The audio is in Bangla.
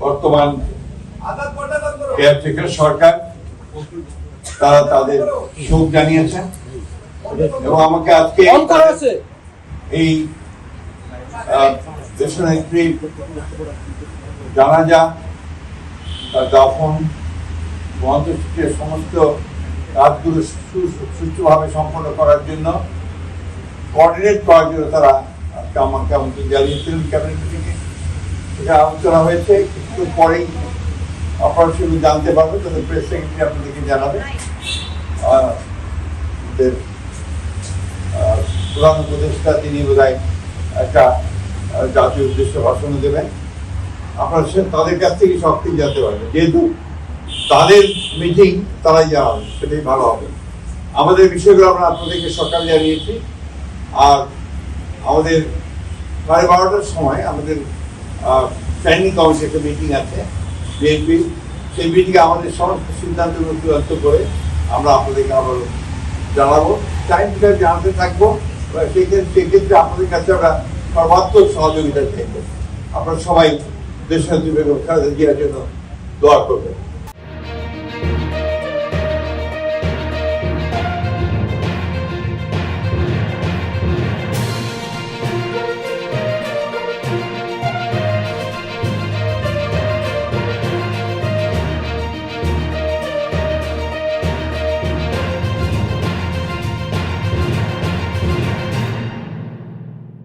বর্তমান কেয়ারটেকার সরকার তারা তাদের শোক জানিয়েছেন এবং আমাকে আজকে এই দেশনেত্রী জানাজা তার দাফন এবং সমস্ত কাজগুলো সু- সুষ্ঠুভাবে সম্পন্ন করার জন্য কোঅর্ডিনেট করার জন্য তারা আজকে আমাকে আমাকে জানিয়েছিলেন। ক্যাবিনেট আলোচনা হয়েছে, একটু পরেই আপনারা সেগুলো জানতে পারবেন তাদের প্রেস সেক্রেটারি আপনাদেরকে জানাবে। প্রধান উপদেষ্টা তিনি বোধহয় একটা জাতীয় উদ্দেশ্যে ভাষণ দেবেন। আপনারা সে, তাদের কাছ থেকে সব কিছু জানতে পারবেন যেহেতু তাদের মিটিং তারাই জানাবে, সেটাই ভালো হবে। আমাদের বিষয়গুলো আমরা আপনাদেরকে সকালে জানিয়েছি। আর আমাদের সাড়ে বারোটার সময় আমাদের স্ট্যান্ডিং কমিটি একটা মিটিং আছে। বিএনপি সেই মিটিংয়ে আমাদের সমস্ত সিদ্ধান্তগুলো চূড়ান্ত করে আমরা আপনাদেরকে আবার জানাব। টাইমটা জানাতে থাকব। সেক্ষেত্রে সেক্ষেত্রে আপনাদের কাছে আমরা সর্বাত্মক সহযোগিতা চাইব। আপনারা সবাই দেশের বেগম খালেদা জন্য দোয়া করবেন।